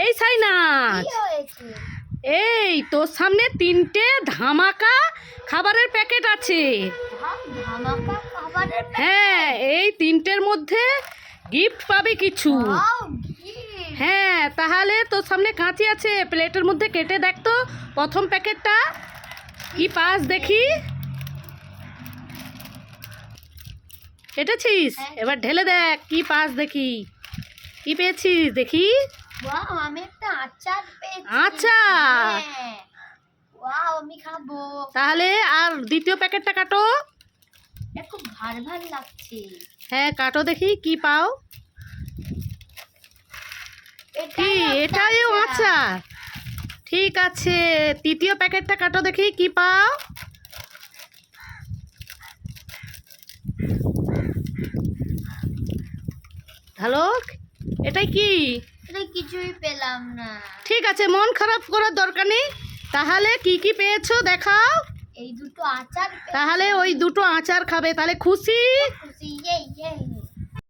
এই সাইনাজ এই তোর সামনে তিনটে ধামাকা খাবারের প্যাকেট আছে। হ্যাঁ এই তিনটের মধ্যে গিফট পাবে কিছু। হ্যাঁ তাহলে তোর সামনে কাঁচি আছে। প্লেটের মধ্যে কেটে দেখ তো। প্রথম প্যাকেটটা কি পাস দেখি। কেটেছিস? হ্যাঁ। এবার ঢেলে দেখ কি পাস দেখি। কি পেয়েছিস দেখি। ওয়াও আমি একটা আচার পেয়েছি। আচার? হ্যাঁ। ওয়াও আমি খাব। তাহলে আর দ্বিতীয় প্যাকেটটা কাটো। এটা খুব ভার ভার লাগছে। হ্যাঁ কাটো দেখি কি পাও? কি? এটাও আচার। ঠিক আছে তৃতীয় প্যাকেটটা কাটো দেখি কি পাও? হ্যালো? এটাই কি? এটা কিছুই পেলাম না। ঠিক আছে মন খারাপ করার দরকার নেই। তাহলে কি কি পেয়েছ দেখাও। এই দুটো আচার তাহলে ওই দুটো আচার খাবে তাহলে খুশি? খুশি ইয়ে ইয়ে।